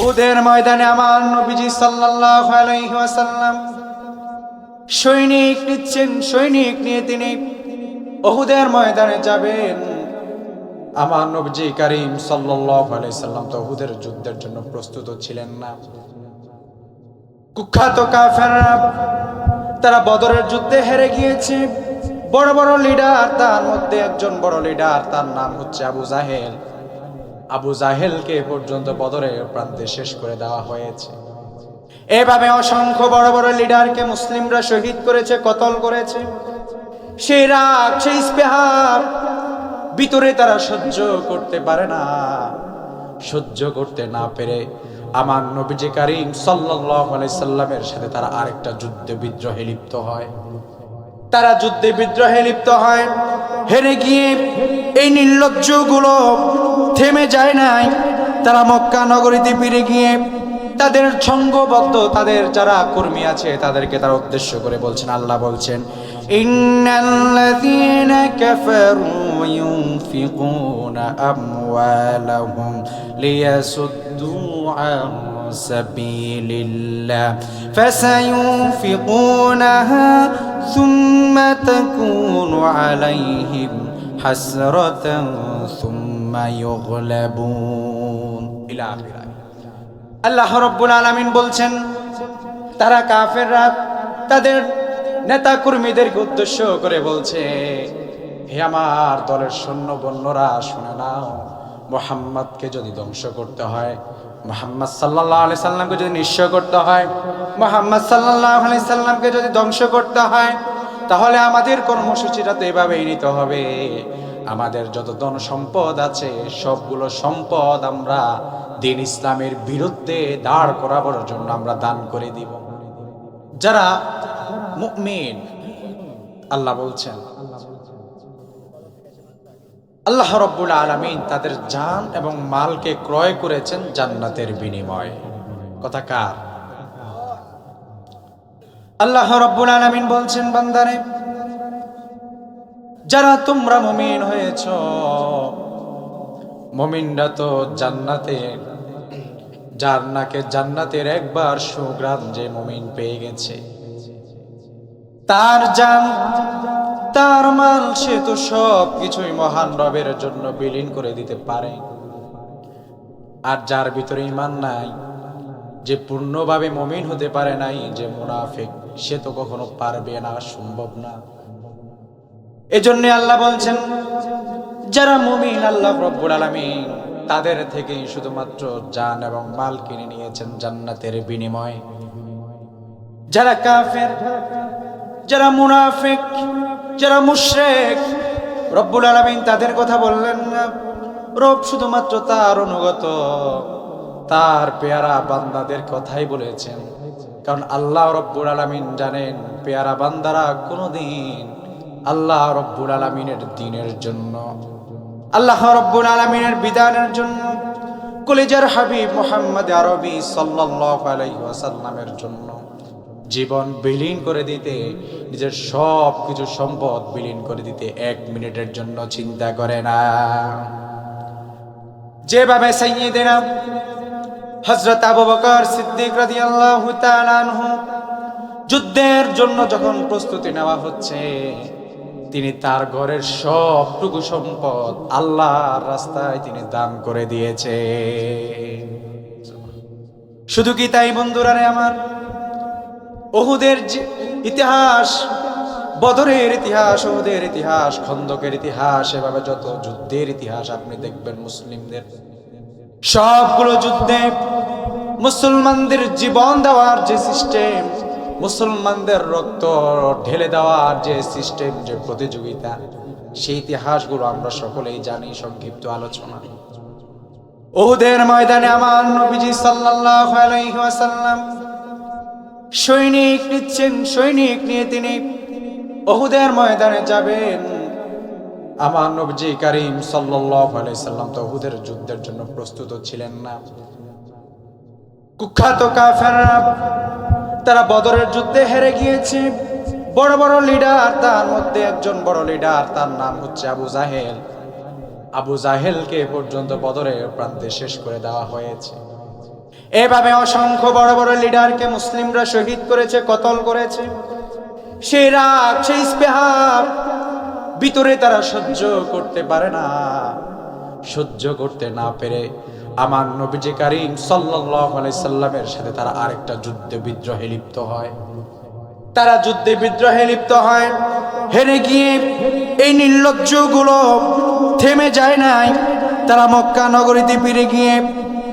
ওদের ময়দানে আমার নবীজি সাল্লাল্লাহু আলাইহি ওয়াসাল্লাম সৈনিক নিচ্ছেন, সৈনিক নিয়ে তিনি ওহুদের ময়দানে যাবেন। আমার নবজি করিম সাল্লাল্লাহু আলাইহি সাল্লাম তো ওহুদের যুদ্ধের জন্য প্রস্তুত ছিলেন না। কুখ্যাত কাফেররা, তারা বদরের যুদ্ধে হেরে গিয়েছে। বড় বড় লিডার, তার মধ্যে একজন বড় লিডার, তার নাম হচ্ছে আবু জাহেল। আবু জাহেলকে পর্যন্ত বদরের প্রান্তে শেষ করে দেওয়া হয়েছে। এভাবে অসংখ্য বড় বড় লিডারকে মুসলিমরা শহীদ করেছে, কতল করেছে। সেই রাগ, সেই স্পেহার ভিতরে তারা সহ্য করতে পারে না। সহ্য করতে না পেরে আমার নবীজি কারিম সাল্লামের সাথে তারা আরেকটা যুদ্ধে বিদ্রোহে লিপ্ত হয়। তারা যুদ্ধে বিদ্রোহে লিপ্ত হয়। হেরে গিয়ে এই নির্লজ্জগুলো থেমে যায় নাই। তারা মক্কা নগরীতে ফিরে গিয়ে তাদের সঙ্গবদ্ধ তাদের যারা কর্মী আছে, তাদেরকে তারা উদ্দেশ্য করে বলছেন, আল্লাহ বলছেন, ইন্নাল্লাযীনা কাফারু সাবিলিল্লাহ فسينفقونها ثم تكون عليهم حسرة ثم يغلبون إلى آخر آية আল্লাহ রব্বুল আলামিন বলছেন তারা কাফেররা তাদের নেতা কর্মীদেরকে উদ্দেশ্য করে বলছে হে আমার দলের সৈন্য বন্যরা শুনে নাও মোহাম্মদকে যদি ধ্বংস করতে হয় মোহাম্মদ সাল্লাহ আলি সাল্লামকে যদি নিঃস্ব করতে হয়, মোহাম্মদ সাল্লাহ আলি সাল্লামকে যদি ধ্বংস করতে হয়, তাহলে আমাদের কর্মসূচিটা তো এভাবেই নিতে হবে। আমাদের যত ধন সম্পদ আছে, সবগুলো সম্পদ আমরা দিন ইসলামের বিরুদ্ধে দাঁড় করাবার জন্য আমরা দান করে দিব। যারা মুমিন, আল্লাহ বলছেন আল্লাহ রব্বুল আলমিন তাদের জান এবং মালকে ক্রয় করেছেন জান্নাতের বিনিময়ে। কথা কার? আল্লাহ রব্বুল আলমিন বলছেন, বান্দারে, যারা তোমরা মমিন হয়েছ, মমিনরা তো জান্নাতে, যার নাকে জান্নাতের একবার সুগ্রাম যে মমিন পেয়ে গেছে, তার জান তার মাল সে তো সব কিছুই মহান রবের জন্য বিলীন করে দিতে পারে। আর যার ভিতরে ইমান নাই, যে পূর্ণভাবে মমিন হতে পারে নাই, যে মুনাফিক, সে তো কখনো পারবে না, সম্ভব না। এজন্য আল্লাহ বলছেন, যারা মুমিন আল্লাহ রব্বুল আলামিন, তাদের থেকেই শুধুমাত্র জান এবং মাল কিনে নিয়েছেন জান্নাতের বিনিময়। যারা কাফের, যারা মুনাফিক যারা মুশরিক, রব্বুল আলামিন তাদের কথা বললেন না। রব শুধুমাত্র তার অনুগত, তার পেয়ারা বান্দাদের কথাই বলেছেন। কারণ আল্লাহ রব্বুল আলামিন জানেন, পেয়ারা বান্দারা কোনোদিন আল্লাহ রব্বুল আলামিনের দিনের জন্য, আল্লাহ রব্বুল আলামিনের বিধানের জন্য, কলেজার হাবিব মোহাম্মদ আরবি সাল্লাল্লাহু আলাইহি ওয়াসাল্লামের জন্য জীবন বিলীন করে দিতে, নিজের সব কিছু সম্পদ বিলীন করে দিতে এক মিনিটের জন্য চিন্তা করে না। যেভাবে সাইয়েদেনা হজরত আবু বকর সিদ্দিক রাদিয়াল্লাহু তাআলা যুদ্ধের জন্য যখন প্রস্তুতি নেওয়া হচ্ছে, তিনি তার ঘরের সবটুকু সম্পদ আল্লাহর রাস্তায় তিনি দান করে দিয়েছে শুধু কি তাই বন্ধুরা রে আমার? ওহুদের যে ইতিহাস, বদরের ইতিহাস, ওহুদের ইতিহাস, খন্দকের ইতিহাস, এভাবে যত যুদ্ধের ইতিহাস আপনি দেখবেন মুসলিমদের। সবগুলো যুদ্ধে মুসলমানদের জীবন দেওয়ার যে সিস্টেম, মুসলমানদের রক্ত ঢেলে দেওয়ার যে সিস্টেম, যে প্রতিযোগিতা, সেই ইতিহাসগুলো আমরা সকলেই জানি, সংক্ষিপ্ত আলোচনা। ওহুদের ময়দানে আমার নবীজি সাল্লাল্লাহু আলাইহি ওয়াসাল্লাম সৈনিক নিচ্ছেন, সৈনিক নিয়ে তিনি অহুদের ময়দানে যাবেন। আমার নবজি করিম সাল্লাম তো ওহুদের যুদ্ধের জন্য প্রস্তুত ছিলেন না। কুখ্যাত কাফেররা, তারা বদরের যুদ্ধে হেরে গিয়েছে। বড় বড় লিডার, তার মধ্যে একজন বড় লিডার, তার নাম হচ্ছে আবু জাহেল। আবু জাহেলকে পর্যন্ত বদরের প্রান্তে শেষ করে দেওয়া হয়েছে। এভাবে অসংখ্য বড় বড় লিডারকে মুসলিমরা শহীদ করেছে, কতল করেছে। সেই রাগ, সেই স্পেহা ভিতরে তারা সহ্য করতে পারে না। সহ্য করতে না পেরে আমার নবীজি কারিম সাল্লামের সাথে তারা আরেকটা যুদ্ধে বিদ্রোহে লিপ্ত হয়। তারা যুদ্ধে বিদ্রোহে লিপ্ত হয়। হেরে গিয়ে এই নির্লজ্জগুলো থেমে যায় নাই। তারা মক্কা নগরীতে ফিরে গিয়ে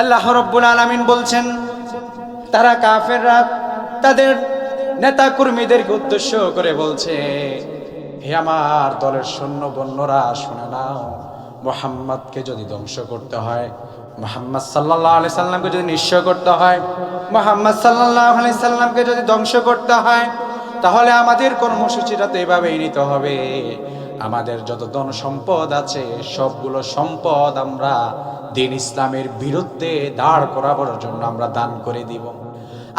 আল্লাহ রব্বুল আলামিন বলছেন, তারা কাফেররা তাদের নেতা কর্মীদেরকে উদ্দেশ্য করে বলছে, হে আমার দলের সৈন্য বন্যরা শুনে নাও, মোহাম্মদকে যদি ধ্বংস করতে হয়, মোহাম্মদ সাল্লাহ আলি সাল্লামকে যদি নিঃস্ব করতে হয়, মোহাম্মদ সাল্লাহ আলি সাল্লামকে যদি ধ্বংস করতে হয়, তাহলে আমাদের কর্মসূচিটা তো এভাবেই নিতে হবে। আমাদের যত ধন সম্পদ আছে, সবগুলো সম্পদ আমরা দিন ইসলামের বিরুদ্ধে দাঁড় করাবার জন্য আমরা দান করে দিব।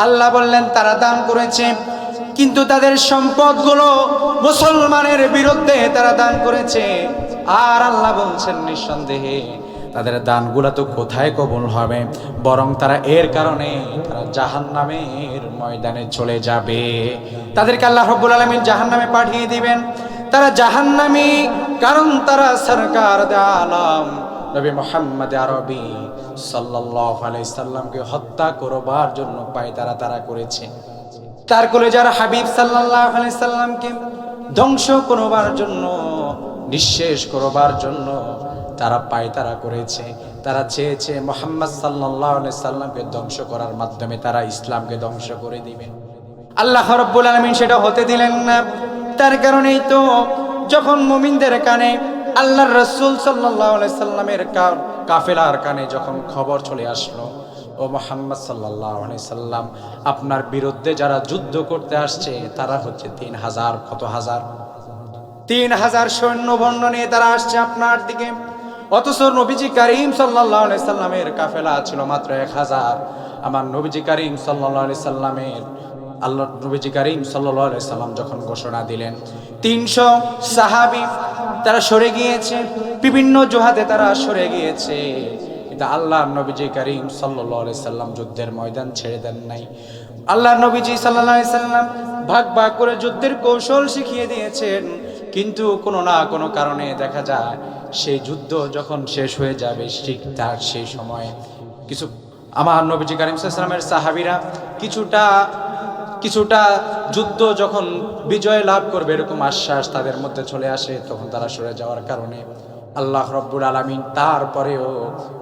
আল্লাহ বললেন, তারা দান করেছে, কিন্তু তাদের সম্পদগুলো মুসলমানের বিরুদ্ধে তারা দান করেছে। আর আল্লাহ বলছেন, নিঃসন্দেহে তাদের দানগুলো তো কোথায় কবুল হবে? বরং তারা এর কারণে তারা জাহান নামের ময়দানে চলে যাবে। তাদেরকে আল্লাহ রব্বুল আলমিন জাহান নামে পাঠিয়ে দিবেন। তারা জাহান্নামী, কারণ তারা সরকার আলম। নবী মোহাম্মদ আরবি সাল্লাহ আলাইসাল্লামকে হত্যা করবার জন্য পায় তারা তারা করেছে। তার কোলে যারা হাবিব সাল্লাহ আলাইসাল্লামকে ধ্বংস করবার জন্য, নিঃশেষ করবার জন্য তারা পায় তারা করেছে। তারা চেয়েছে মোহাম্মদ সাল্লাহ সাল্লামকে ধ্বংস করার মাধ্যমে তারা ইসলামকে ধ্বংস করে দিবেন আল্লাহ রব্বুল আলমিন সেটা হতে দিলেন না। তার কারণেই তো যখন মুমিনদের কানে আল্লাহর রসুল সাল্লাহ সাল্লামের কাফেলার কানে যখন খবর চলে আসলো, ও মোহাম্মদ সাল্লাহ সাল্লাম, আপনার বিরুদ্ধে যারা যুদ্ধ করতে আসছে, তারা হচ্ছে তিন হাজার কত হাজার? তিন হাজার সৈন্য নিয়ে তারা আসছে আপনার দিকে। অথচ নবীজি করিম সাল্লাহ সাল্লামের কাফেলা ছিল মাত্র এক হাজার। আমার নবীজি করিম সাল্লাহ সাল্লামের আল্লাহ নবীজি করিম সাল্লাহ সাল্লাম যখন ঘোষণা দিলেন, তিনশো সাহাবি তারা সরে গিয়েছে, বিভিন্ন জোহাতে তারা সরে গিয়েছে। কিন্তু আল্লাহ নবীজি করিম সাল্লাহ সাল্লাম যুদ্ধের ময়দান ছেড়ে দেন নাই। আল্লাহ নবীজি সাল্লাহ সাল্লাম ভাগ ভাগ করে যুদ্ধের কৌশল শিখিয়ে দিয়েছেন। কিন্তু কোনো না কোনো কারণে দেখা যায়, সেই যুদ্ধ যখন শেষ হয়ে যাবে, ঠিক তার সেই সময় কিছু আমার নবীজি করিম সাল্লামের সাহাবিরা কিছুটা কিছুটা যুদ্ধ যখন বিজয় লাভ করবে, এরকম আশ্বাস তাদের মধ্যে চলে আসে, তখন তারা সরে যাওয়ার কারণে। আল্লাহ রব্বুল আলমিন তারপরেও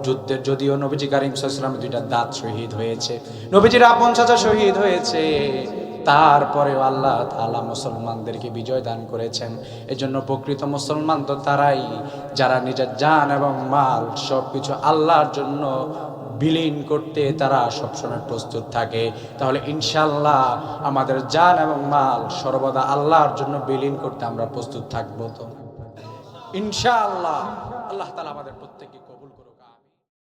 যুদ্ধের যদিও নবীজি কারিম সাল্লাম দুইটা দাঁত শহীদ হয়েছে, নবীজির আপন চাচা শহীদ হয়েছে, তারপরেও আল্লাহ তালা মুসলমানদেরকে বিজয় দান করেছেন। এজন্য প্রকৃত মুসলমান তো তারাই, যারা নিজের জান এবং মাল সব কিছু আল্লাহর জন্য বিলীন করতে তারা সবসময় প্রস্তুত থাকে। তাহলে ইনশাল্লাহ আমাদের জান এবং মাল সর্বদা আল্লাহর জন্য বিলীন করতে আমরা প্রস্তুত থাকব তো। ইনশাআল্লাহ আল্লাহ তালা আমাদের প্রত্যেককে